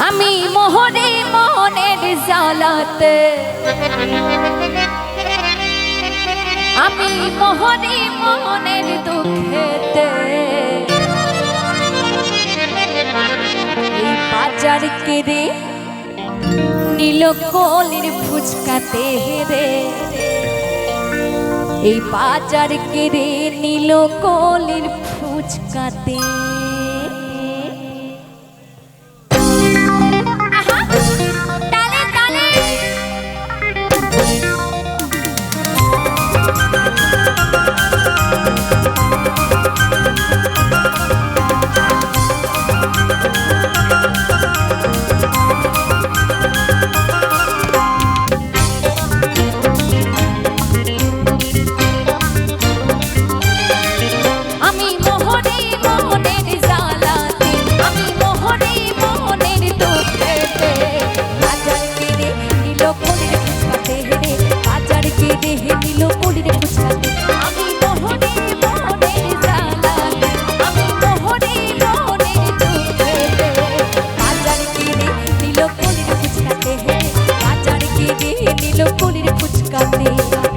আমি মোহনে মোহনের জালাতে। আমি মোহনে মোহনের দুঃখেতে। বাজার কেড়ে নীল কলির ফুচকাতে রে এই বাজার কেড়ে নীল কলির ফুচকাতে ফুচকাতে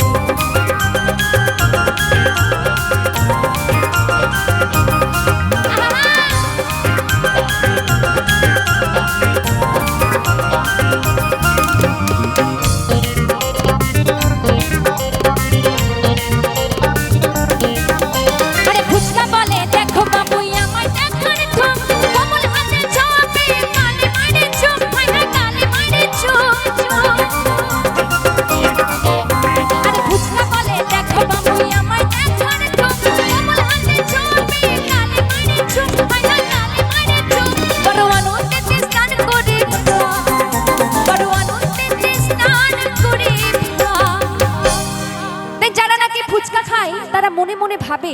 ভাবে?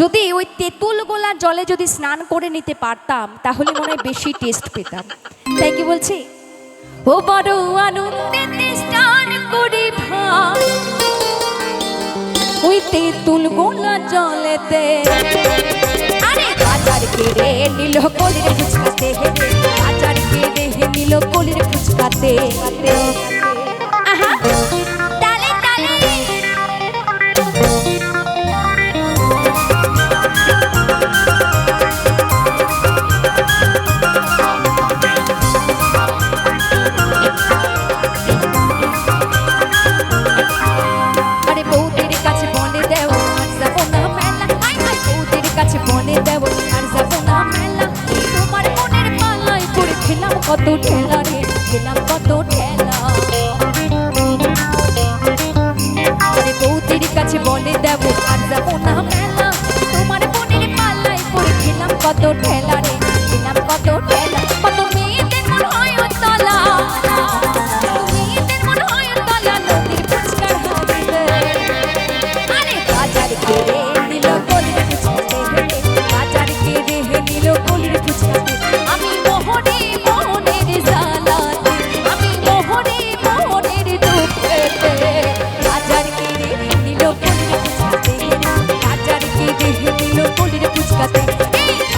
যদি ওই তেঁতুল গোলা জলে যদি স্নান করে নিতে পারতাম, তাহলে মনে হয় বেশি টেস্ট পেতাম। তাই কি বলছি? ও বড় আনন্দেতে স্নান করি ওই তেঁতুল গোলা জলেতে আরে বাজার কেড়ে নিল কলির ফুচকাতে বাজার কেড়ে নিল কলির ফুচকাতে ঠেলা রে খেলাম কত ঠেলা। আরে বৌদির কাছে বলে দেব, আর যাব না মেলা। তোমার কত ঠেলা রে কত ঠেলা। Chega até.